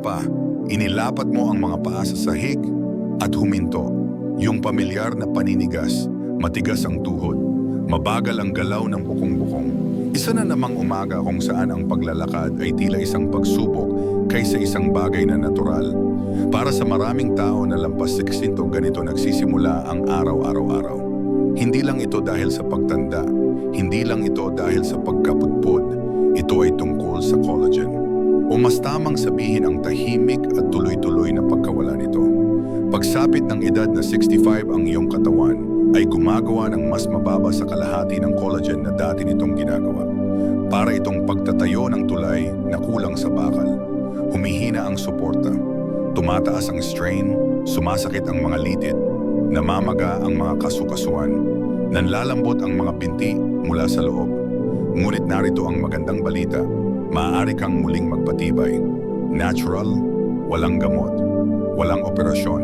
pa, inilapat mo ang mga paa sa sahig at huminto. Yung pamilyar na paninigas, matigas ang tuhod, mabagal ang galaw ng bukong-bukong. Isa na namang umaga kung saan ang paglalakad ay tila isang pagsubok kaysa isang bagay na natural. Para sa maraming tao na lampas 16 ganito nagsisimula ang araw-araw-araw. Hindi lang ito dahil sa pagtanda, hindi lang ito dahil sa pagkapudpod, ito ay tungkol sa collagen. O mas tamang sabihin ang tahimik at tuloy-tuloy na pagkawala nito. Pagsapit ng edad na 65 ang iyong katawan, ay gumagawa ng mas mababa sa kalahati ng collagen na dati nitong ginagawa. Para itong pagtatayo ng tulay na kulang sa bakal. Humihina ang suporta. Tumataas ang strain, sumasakit ang mga litid, namamaga ang mga kasukasuan, nanlalambot ang mga binti mula sa loob. Ngunit narito ang magandang balita, maaari kang muling magpatibay. Natural, walang gamot, walang operasyon,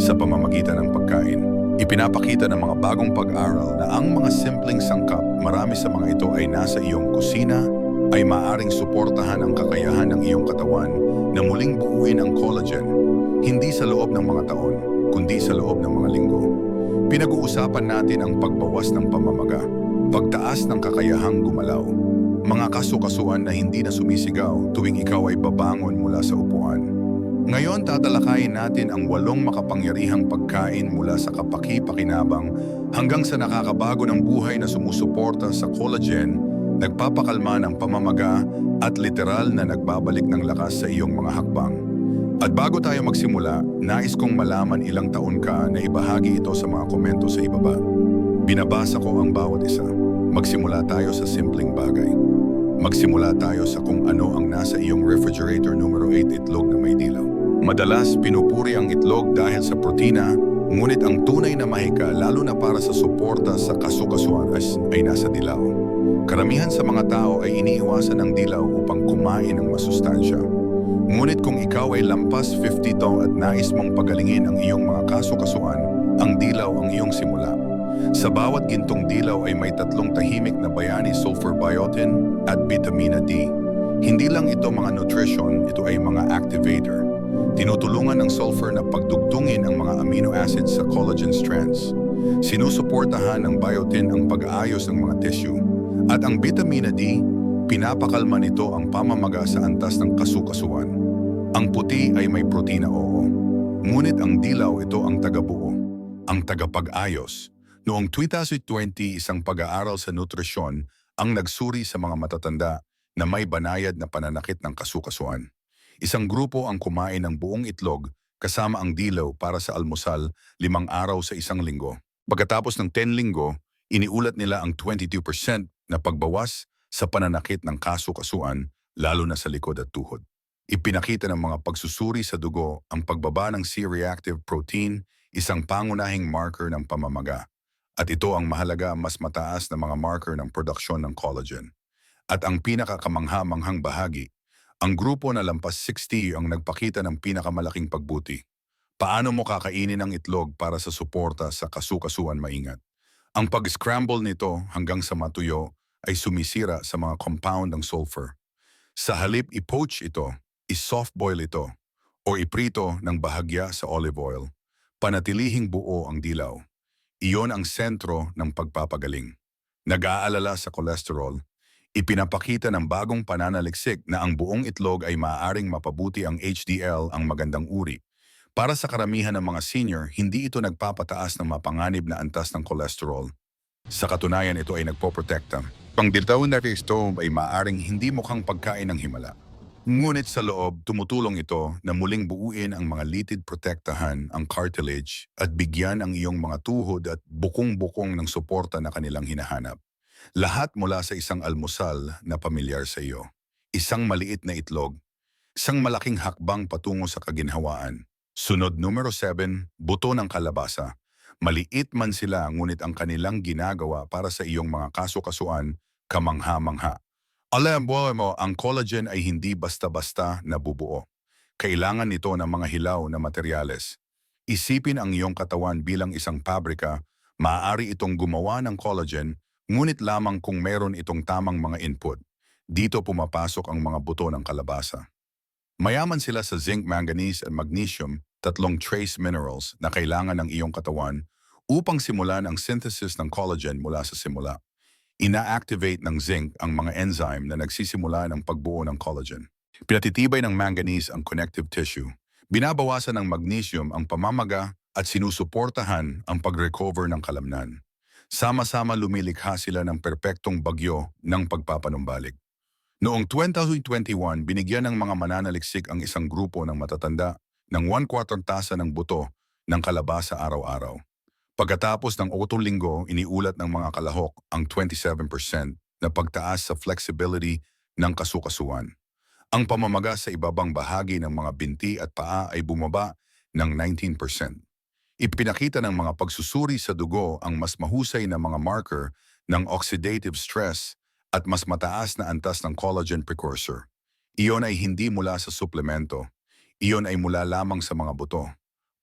sa pamamagitan ng pagkain. Ipinapakita ng mga bagong pag-aral na ang mga simpleng sangkap, marami sa mga ito ay nasa iyong kusina, ay maaring suportahan ang kakayahan ng iyong katawan na muling buuin ang collagen, hindi sa loob ng mga taon, kundi sa loob ng mga linggo. Pinag-uusapan natin ang pagbawas ng pamamaga, pagtaas ng kakayahang gumalaw, mga kasukasuan na hindi na sumisigaw tuwing ikaw ay babangon mula sa upuan. Ngayon tatalakayin natin ang walong makapangyarihang pagkain mula sa kapaki-pakinabang hanggang sa nakakabago ng buhay na sumusuporta sa collagen, nagpapakalma ng pamamaga at literal na nagbabalik ng lakas sa iyong mga hakbang. At bago tayo magsimula, nais kong malaman ilang taon ka na ibahagi ito sa mga komento sa ibaba. Binabasa ko ang bawat isa. Magsimula tayo sa simpleng bagay. Magsimula tayo sa kung ano ang nasa iyong refrigerator numero 8 itlog na may dilaw. Madalas pinupuri ang itlog dahil sa protina, ngunit ang tunay na mahika lalo na para sa suporta sa kasukasuan as- ay nasa dilaw. Karamihan sa mga tao ay iniiwasan ng dilaw upang kumain ng masustansya. Ngunit kung ikaw ay lampas 50 taon at nais mong pagalingin ang iyong mga kasukasuan, ang dilaw ang iyong simula. Sa bawat gintong dilaw ay may tatlong tahimik na bayani sulfur biotin at vitamina D. Hindi lang ito mga nutrition, ito ay mga activator. Tinutulungan ng sulfur na pagdugtungin ang mga amino acids sa collagen strands. Sinusuportahan ng biotin ang pag-aayos ng mga tissue. At ang vitamina D, pinapakalma nito ang pamamaga sa antas ng kasukasuan. Ang puti ay may protina oo. Ngunit ang dilaw ito ang tagabuo, ang tagapag-ayos. Noong 2020, isang pag-aaral sa nutrisyon ang nagsuri sa mga matatanda na may banayad na pananakit ng kasukasuan. Isang grupo ang kumain ng buong itlog kasama ang dilaw para sa almusal limang araw sa isang linggo. Pagkatapos ng 10 linggo, iniulat nila ang 22% na pagbawas sa pananakit ng kasukasuan lalo na sa likod at tuhod. Ipinakita ng mga pagsusuri sa dugo ang pagbaba ng C-reactive protein, isang pangunahing marker ng pamamaga. At ito ang mahalaga mas mataas na mga marker ng produksyon ng collagen. At ang pinakakamangha-manghang bahagi, ang grupo na lampas 60 ang nagpakita ng pinakamalaking pagbuti. Paano mo kakainin ang itlog para sa suporta sa kasukasuan maingat? Ang pag-scramble nito hanggang sa matuyo ay sumisira sa mga compound ng sulfur. Sa halip i-poach ito, i-soft-boil ito, o iprito ng bahagya sa olive oil, panatilihing buo ang dilaw. Iyon ang sentro ng pagpapagaling. Nag-aalala sa cholesterol, ipinapakita ng bagong pananaliksik na ang buong itlog ay maaaring mapabuti ang HDL ang magandang uri. Para sa karamihan ng mga senior, hindi ito nagpapataas ng mapanganib na antas ng cholesterol. Sa katunayan, ito ay nagpoprotekta. Pang diltaw na stove ay maaaring hindi mukhang pagkain ng himala. Ngunit sa loob, tumutulong ito na muling buuin ang mga litid protektahan, ang cartilage, at bigyan ang iyong mga tuhod at bukong-bukong ng suporta na kanilang hinahanap. Lahat mula sa isang almusal na pamilyar sa iyo. Isang maliit na itlog, isang malaking hakbang patungo sa kaginhawaan. Sunod numero 7, buto ng kalabasa. Maliit man sila ngunit ang kanilang ginagawa para sa iyong mga kasukasuan, kamangha-mangha. Alam mo, ang collagen ay hindi basta-basta nabubuo. Kailangan nito ng mga hilaw na materyales. Isipin ang iyong katawan bilang isang pabrika, maaari itong gumawa ng collagen, ngunit lamang kung meron itong tamang mga input. Dito pumapasok ang mga buto ng kalabasa. Mayaman sila sa zinc, manganese, at magnesium, tatlong trace minerals na kailangan ng iyong katawan upang simulan ang synthesis ng collagen mula sa simula. Ina-activate ng zinc ang mga enzyme na nagsisimula ng pagbuo ng collagen. Pinatitibay ng manganese ang connective tissue. Binabawasan ng magnesium ang pamamaga at sinusuportahan ang pag-recover ng kalamnan. Sama-sama lumilikha sila ng perpektong bagyo ng pagpapanumbalik. Noong 2021, binigyan ng mga mananaliksik ang isang grupo ng matatanda ng 1 quarter tasa ng buto ng kalabasa araw-araw. Pagkatapos ng otong linggo, iniulat ng mga kalahok ang 27% na pagtaas sa flexibility ng kasukasuan. Ang pamamaga sa ibabang bahagi ng mga binti at paa ay bumaba ng 19%. Ipinakita ng mga pagsusuri sa dugo ang mas mahusay na mga marker ng oxidative stress at mas mataas na antas ng collagen precursor. Iyon ay hindi mula sa suplemento. Iyon ay mula lamang sa mga buto.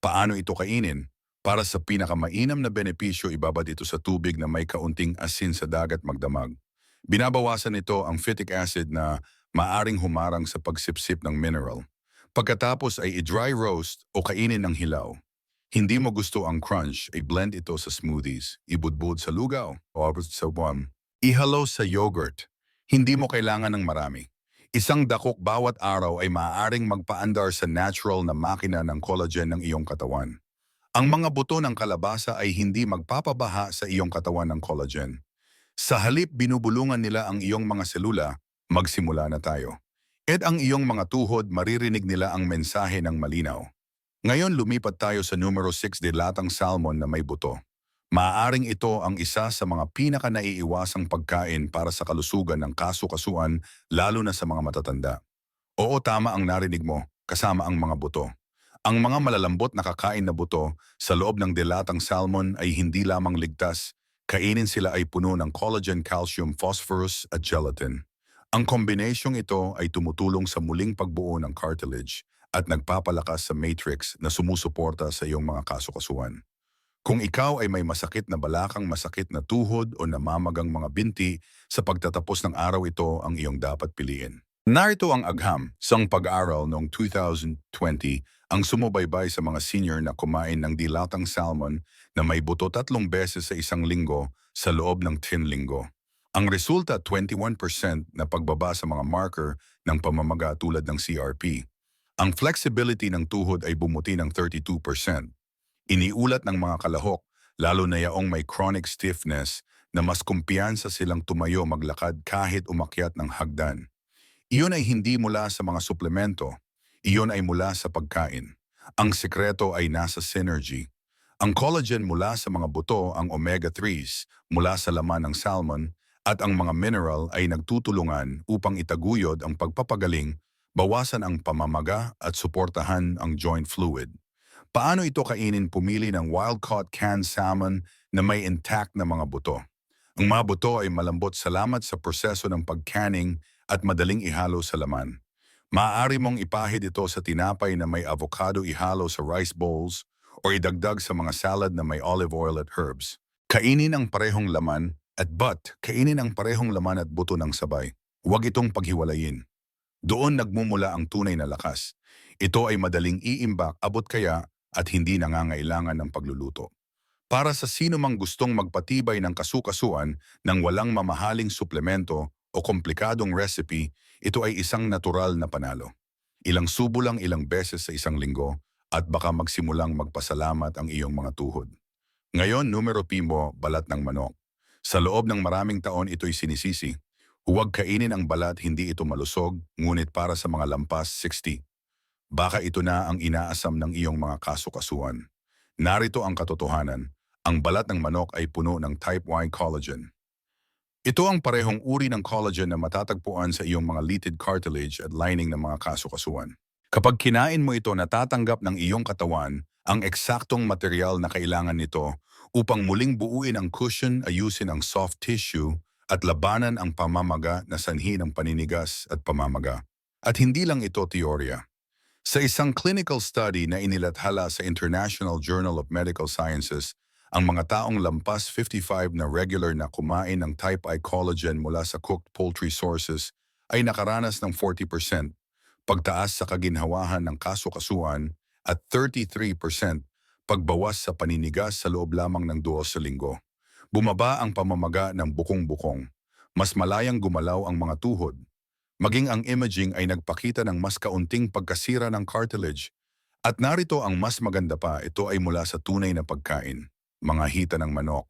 Paano ito kainin? Para sa pinakamainam na benepisyo, ibabad ito sa tubig na may kaunting asin sa dagat magdamag. Binabawasan nito ang phytic acid na maaring humarang sa pagsipsip ng mineral. Pagkatapos ay i-dry roast o kainin ng hilaw. Hindi mo gusto ang crunch, ay blend ito sa smoothies, ibudbud sa lugaw o sa buwan. Ihalo sa yogurt. Hindi mo kailangan ng marami. Isang dakok bawat araw ay maaaring magpaandar sa natural na makina ng collagen ng iyong katawan. Ang mga buto ng kalabasa ay hindi magpapabaha sa iyong katawan ng collagen. Sa halip binubulungan nila ang iyong mga selula, magsimula na tayo. At ang iyong mga tuhod maririnig nila ang mensahe ng malinaw. Ngayon lumipat tayo sa numero 6 dilatang salmon na may buto. Maaaring ito ang isa sa mga pinaka-naiiwasang pagkain para sa kalusugan ng kasukasuan lalo na sa mga matatanda. Oo tama ang narinig mo, kasama ang mga buto. Ang mga malalambot na kakain na buto sa loob ng dilatang salmon ay hindi lamang ligtas, kainin sila ay puno ng collagen, calcium, phosphorus at gelatin. Ang kombinasyong ito ay tumutulong sa muling pagbuo ng cartilage at nagpapalakas sa matrix na sumusuporta sa iyong mga kasukasuan. Kung ikaw ay may masakit na balakang masakit na tuhod o namamagang mga binti, sa pagtatapos ng araw ito ang iyong dapat piliin. Narito ang agham, sang pag-aral noong 2020 ang sumubaybay sa mga senior na kumain ng dilatang salmon na may buto tatlong beses sa isang linggo sa loob ng 10 linggo. Ang resulta 21% na pagbaba sa mga marker ng pamamaga tulad ng CRP. Ang flexibility ng tuhod ay bumuti ng 32%. Iniulat ng mga kalahok, lalo na yaong may chronic stiffness, na mas kumpiyansa silang tumayo maglakad kahit umakyat ng hagdan. Iyon ay hindi mula sa mga suplemento. Iyon ay mula sa pagkain. Ang sekreto ay nasa synergy. Ang collagen mula sa mga buto, ang omega-3s mula sa laman ng salmon, at ang mga mineral ay nagtutulungan upang itaguyod ang pagpapagaling, bawasan ang pamamaga at suportahan ang joint fluid. Paano ito kainin pumili ng wild-caught canned salmon na may intact na mga buto? Ang mga buto ay malambot salamat sa proseso ng pag-canning at madaling ihalo sa laman. Maaari mong ipahid ito sa tinapay na may avocado ihalo sa rice bowls o idagdag sa mga salad na may olive oil at herbs. Kainin ang parehong laman at but kainin ang parehong laman at buto ng sabay. Huwag itong paghiwalayin. Doon nagmumula ang tunay na lakas. Ito ay madaling iimbak abot kaya at hindi nangangailangan ng pagluluto. Para sa sino mang gustong magpatibay ng kasukasuan ng walang mamahaling suplemento o komplikadong recipe, ito ay isang natural na panalo. Ilang subo lang ilang beses sa isang linggo at baka magsimulang magpasalamat ang iyong mga tuhod. Ngayon, numero P balat ng manok. Sa loob ng maraming taon ito'y sinisisi. Huwag kainin ang balat, hindi ito malusog, ngunit para sa mga lampas 60. Baka ito na ang inaasam ng iyong mga kasukasuan. Narito ang katotohanan. Ang balat ng manok ay puno ng type Y collagen. Ito ang parehong uri ng collagen na matatagpuan sa iyong mga litid cartilage at lining ng mga kasukasuan. Kapag kinain mo ito, natatanggap ng iyong katawan ang eksaktong material na kailangan nito upang muling buuin ang cushion, ayusin ang soft tissue at labanan ang pamamaga na sanhi ng paninigas at pamamaga. At hindi lang ito teorya. Sa isang clinical study na inilathala sa International Journal of Medical Sciences, ang mga taong lampas 55 na regular na kumain ng type I collagen mula sa cooked poultry sources ay nakaranas ng 40%, pagtaas sa kaginhawahan ng kaso-kasuan at 33% pagbawas sa paninigas sa loob lamang ng duo sa linggo. Bumaba ang pamamaga ng bukong-bukong. Mas malayang gumalaw ang mga tuhod. Maging ang imaging ay nagpakita ng mas kaunting pagkasira ng cartilage. At narito ang mas maganda pa, ito ay mula sa tunay na pagkain. Mga hita ng manok,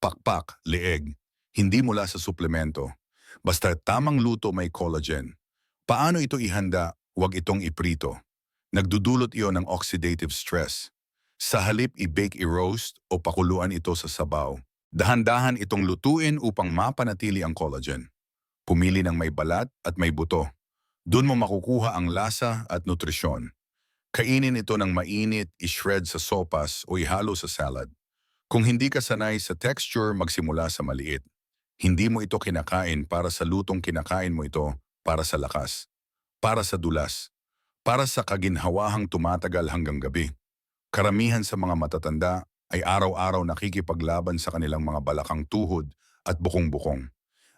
pakpak, leeg, hindi mula sa suplemento. Basta tamang luto may collagen. Paano ito ihanda? Huwag itong iprito. Nagdudulot iyon ng oxidative stress. Sa halip i-bake i-roast o pakuluan ito sa sabaw. Dahan-dahan itong lutuin upang mapanatili ang collagen. Pumili ng may balat at may buto. Doon mo makukuha ang lasa at nutrisyon. Kainin ito ng mainit, i-shred sa sopas o ihalo sa salad. Kung hindi ka sanay sa texture, magsimula sa maliit. Hindi mo ito kinakain para sa lutong kinakain mo ito para sa lakas, para sa dulas, para sa kaginhawahang tumatagal hanggang gabi. Karamihan sa mga matatanda ay araw-araw nakikipaglaban sa kanilang mga balakang tuhod at bukong-bukong.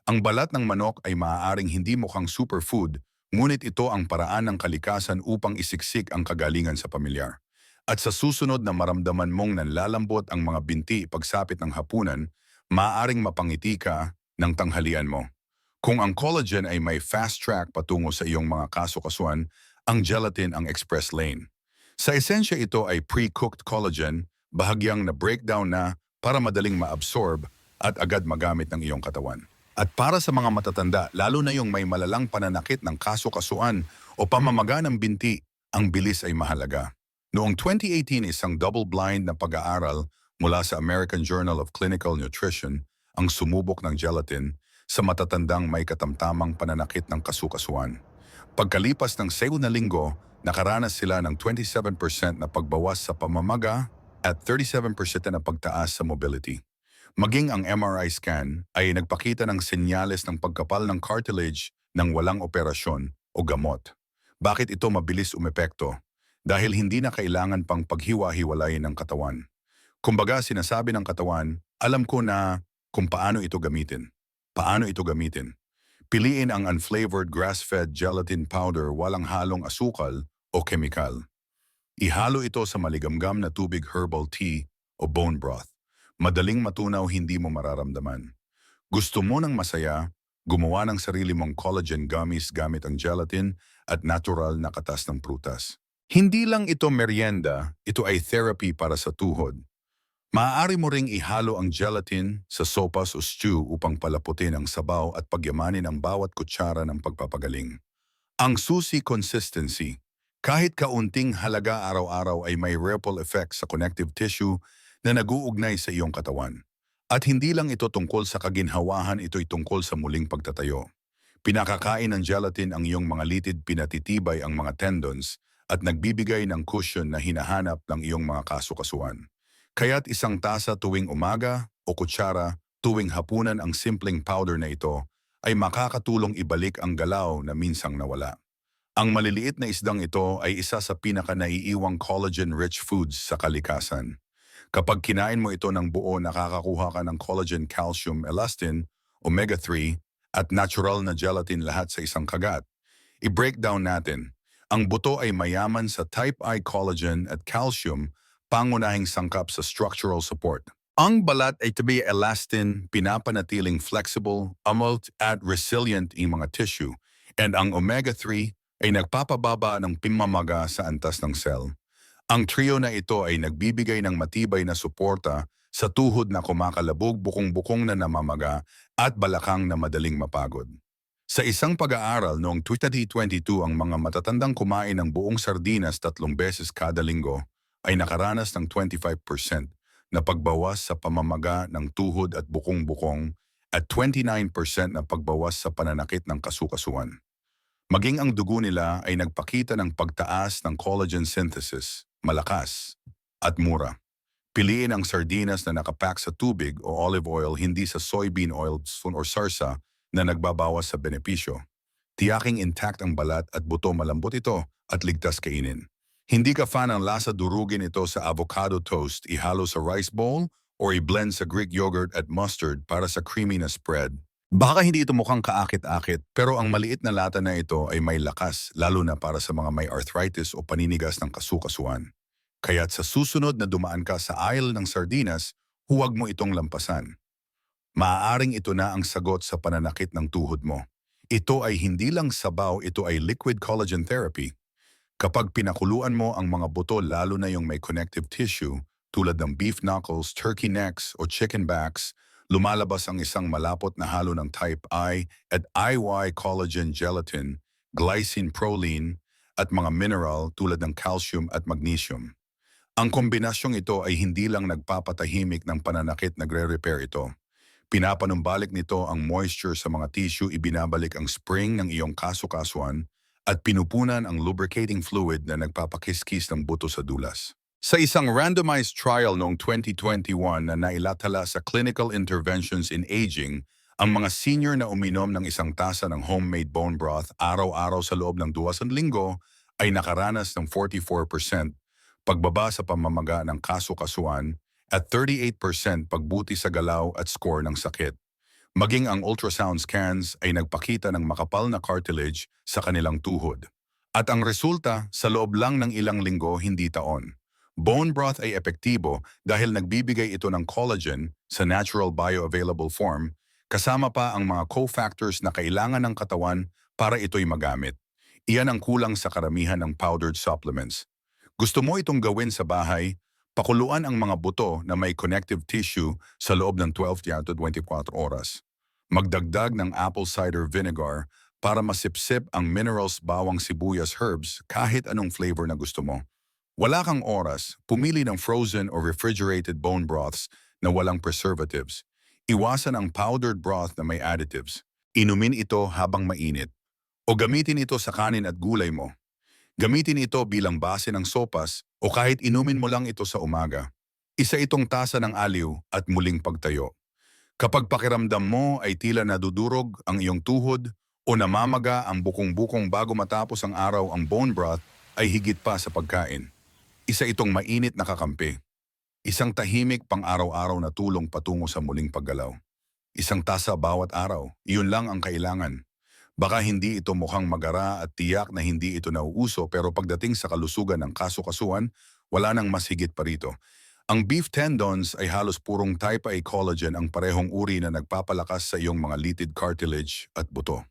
Ang balat ng manok ay maaaring hindi mukhang superfood, ngunit ito ang paraan ng kalikasan upang isiksik ang kagalingan sa pamilyar. At sa susunod na maramdaman mong nanlalambot ang mga binti pagsapit ng hapunan, maaaring mapangiti ka ng tanghalian mo. Kung ang collagen ay may fast track patungo sa iyong mga kaso-kasuan, ang gelatin ang express lane. Sa esensya ito ay pre-cooked collagen, bahagyang na breakdown na para madaling ma-absorb at agad magamit ng iyong katawan. At para sa mga matatanda, lalo na yung may malalang pananakit ng kaso-kasuan o pamamaga ng binti, ang bilis ay mahalaga. Noong 2018, isang double-blind na pag-aaral mula sa American Journal of Clinical Nutrition ang sumubok ng gelatin sa matatandang may katamtamang pananakit ng kasukasuan. Pagkalipas ng sayo na linggo, nakaranas sila ng 27% na pagbawas sa pamamaga at 37% na pagtaas sa mobility. Maging ang MRI scan ay nagpakita ng senyales ng pagkapal ng cartilage ng walang operasyon o gamot. Bakit ito mabilis umepekto? Dahil hindi na kailangan pang paghiwa-hiwalayin ng katawan. Kumbaga sinasabi ng katawan, alam ko na kung paano ito gamitin. Paano ito gamitin? Piliin ang unflavored grass-fed gelatin powder walang halong asukal o kemikal. Ihalo ito sa maligamgam na tubig herbal tea o bone broth. Madaling matunaw hindi mo mararamdaman. Gusto mo ng masaya, gumawa ng sarili mong collagen gummies gamit ang gelatin at natural na katas ng prutas. Hindi lang ito merienda, ito ay therapy para sa tuhod. Maaari mo ring ihalo ang gelatin sa sopas o stew upang palaputin ang sabaw at pagyamanin ang bawat kutsara ng pagpapagaling. Ang susi consistency. Kahit kaunting halaga araw-araw ay may ripple effect sa connective tissue na naguugnay sa iyong katawan. At hindi lang ito tungkol sa kaginhawahan, ito'y tungkol sa muling pagtatayo. Pinakakain ng gelatin ang iyong mga litid pinatitibay ang mga tendons at nagbibigay ng cushion na hinahanap ng iyong mga kasukasuan. Kaya't isang tasa tuwing umaga o kutsara tuwing hapunan ang simpleng powder na ito ay makakatulong ibalik ang galaw na minsang nawala. Ang maliliit na isdang ito ay isa sa pinaka-naiiwang collagen-rich foods sa kalikasan. Kapag kinain mo ito ng buo, nakakakuha ka ng collagen, calcium, elastin, omega-3, at natural na gelatin lahat sa isang kagat. I-breakdown natin. Ang buto ay mayaman sa type I collagen at calcium, pangunahing sangkap sa structural support. Ang balat ay to be elastin, pinapanatiling flexible, amalt at resilient ang mga tissue, and ang omega-3 ay nagpapababa ng pimamaga sa antas ng cell. Ang trio na ito ay nagbibigay ng matibay na suporta sa tuhod na kumakalabog, bukong-bukong na namamaga at balakang na madaling mapagod. Sa isang pag-aaral noong 2022 ang mga matatandang kumain ng buong sardinas tatlong beses kada linggo ay nakaranas ng 25% na pagbawas sa pamamaga ng tuhod at bukong-bukong at 29% na pagbawas sa pananakit ng kasukasuan. Maging ang dugo nila ay nagpakita ng pagtaas ng collagen synthesis, malakas, at mura. Piliin ang sardinas na nakapack sa tubig o olive oil hindi sa soybean oil or sarsa na nagbabawas sa benepisyo. Tiyaking intact ang balat at buto malambot ito at ligtas kainin. Hindi ka fan ng lasa durugin ito sa avocado toast, ihalo sa rice bowl, or i-blend sa Greek yogurt at mustard para sa creamy na spread. Baka hindi ito mukhang kaakit-akit, pero ang maliit na lata na ito ay may lakas, lalo na para sa mga may arthritis o paninigas ng kasukasuan. Kaya't sa susunod na dumaan ka sa aisle ng sardinas, huwag mo itong lampasan. Maaaring ito na ang sagot sa pananakit ng tuhod mo. Ito ay hindi lang sabaw, ito ay liquid collagen therapy. Kapag pinakuluan mo ang mga buto lalo na yung may connective tissue, tulad ng beef knuckles, turkey necks o chicken backs, lumalabas ang isang malapot na halo ng type I at IY collagen gelatin, glycine proline, at mga mineral tulad ng calcium at magnesium. Ang kombinasyong ito ay hindi lang nagpapatahimik ng pananakit nagre-repair ito. Pinapanumbalik nito ang moisture sa mga tissue, ibinabalik ang spring ng iyong kasukasuan at pinupunan ang lubricating fluid na nagpapakiskis ng buto sa dulas. Sa isang randomized trial noong 2021 na nailathala sa Clinical Interventions in Aging, ang mga senior na uminom ng isang tasa ng homemade bone broth araw-araw sa loob ng duwasan linggo ay nakaranas ng 44% pagbaba sa pamamaga ng kasukasuan at 38% pagbuti sa galaw at score ng sakit. Maging ang ultrasound scans ay nagpakita ng makapal na cartilage sa kanilang tuhod. At ang resulta, sa loob lang ng ilang linggo, hindi taon. Bone broth ay epektibo dahil nagbibigay ito ng collagen sa natural bioavailable form, kasama pa ang mga cofactors na kailangan ng katawan para ito'y magamit. Iyan ang kulang sa karamihan ng powdered supplements. Gusto mo itong gawin sa bahay, pakuluan ang mga buto na may connective tissue sa loob ng 12 to 24 oras. Magdagdag ng apple cider vinegar para masipsip ang minerals bawang sibuyas herbs kahit anong flavor na gusto mo. Wala kang oras, pumili ng frozen or refrigerated bone broths na walang preservatives. Iwasan ang powdered broth na may additives. Inumin ito habang mainit. O gamitin ito sa kanin at gulay mo. Gamitin ito bilang base ng sopas o kahit inumin mo lang ito sa umaga. Isa itong tasa ng aliw at muling pagtayo. Kapag pakiramdam mo ay tila nadudurog ang iyong tuhod o namamaga ang bukong-bukong bago matapos ang araw ang bone broth ay higit pa sa pagkain. Isa itong mainit na kakampi. Isang tahimik pang araw-araw na tulong patungo sa muling paggalaw. Isang tasa bawat araw, iyon lang ang kailangan. Baka hindi ito mukhang magara at tiyak na hindi ito nauuso pero pagdating sa kalusugan ng kaso-kasuan, wala nang mas higit pa rito. Ang beef tendons ay halos purong type A collagen ang parehong uri na nagpapalakas sa iyong mga litid cartilage at buto.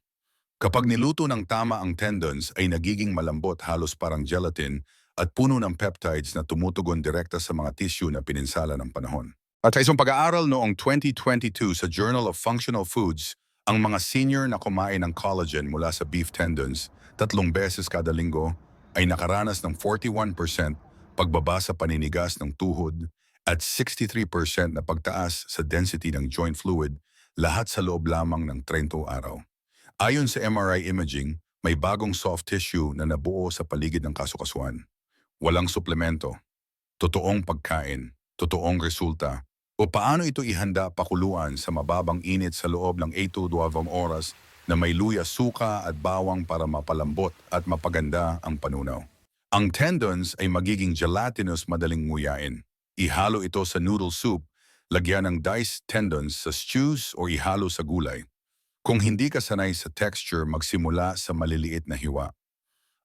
Kapag niluto ng tama ang tendons ay nagiging malambot halos parang gelatin at puno ng peptides na tumutugon direkta sa mga tissue na pininsala ng panahon. At sa isang pag-aaral noong 2022 sa Journal of Functional Foods, ang mga senior na kumain ng collagen mula sa beef tendons tatlong beses kada linggo ay nakaranas ng 41% pagbaba sa paninigas ng tuhod at 63% na pagtaas sa density ng joint fluid lahat sa loob lamang ng 30 araw. Ayon sa MRI imaging, may bagong soft tissue na nabuo sa paligid ng kasukasuan. Walang suplemento, totoong pagkain, totoong resulta, o paano ito ihanda pakuluan sa mababang init sa loob ng 8 to 12 oras na may luya, suka at bawang para mapalambot at mapaganda ang panunaw. Ang tendons ay magiging gelatinous madaling nguyain. Ihalo ito sa noodle soup, lagyan ng diced tendons sa stews o ihalo sa gulay. Kung hindi ka sanay sa texture, magsimula sa maliliit na hiwa.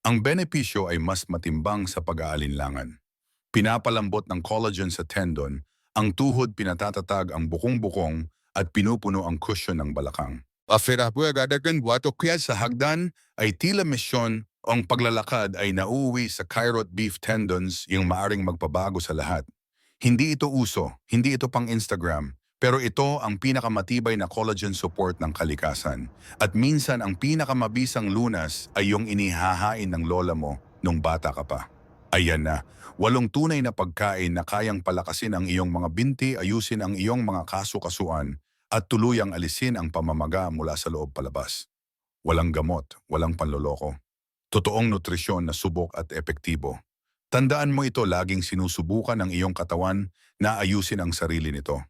Ang benepisyo ay mas matimbang sa pag-aalinlangan. Pinapalambot ng collagen sa tendon, ang tuhod pinatatatag ang bukong-bukong at pinupuno ang cushion ng balakang. Afera agadagan wato kaya sa hagdan ay tila misyon ang paglalakad ay nauuwi sa Cairot beef tendons yung maaring magpabago sa lahat. Hindi ito uso, hindi ito pang Instagram, pero ito ang pinakamatibay na collagen support ng kalikasan. At minsan ang pinakamabisang lunas ay yung inihahain ng lola mo nung bata ka pa. Ayan na, walong tunay na pagkain na kayang palakasin ang iyong mga binti, ayusin ang iyong mga kaso-kasuan, at tuluyang alisin ang pamamaga mula sa loob palabas. Walang gamot, walang panloloko. Totoong nutrisyon na subok at epektibo. Tandaan mo ito laging sinusubukan ng iyong katawan na ayusin ang sarili nito.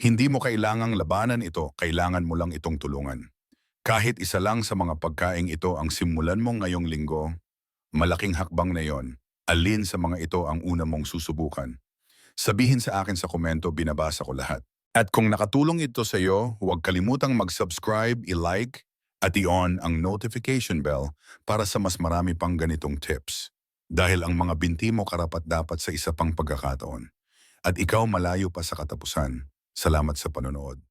Hindi mo kailangang labanan ito, kailangan mo lang itong tulungan. Kahit isa lang sa mga pagkaing ito ang simulan mo ngayong linggo, malaking hakbang na yon. Alin sa mga ito ang una mong susubukan? Sabihin sa akin sa komento, binabasa ko lahat. At kung nakatulong ito sa iyo, huwag kalimutang mag-subscribe, i-like, at i-on ang notification bell para sa mas marami pang ganitong tips. Dahil ang mga binti mo karapat dapat sa isa pang pagkakataon. At ikaw malayo pa sa katapusan. Salamat sa panonood.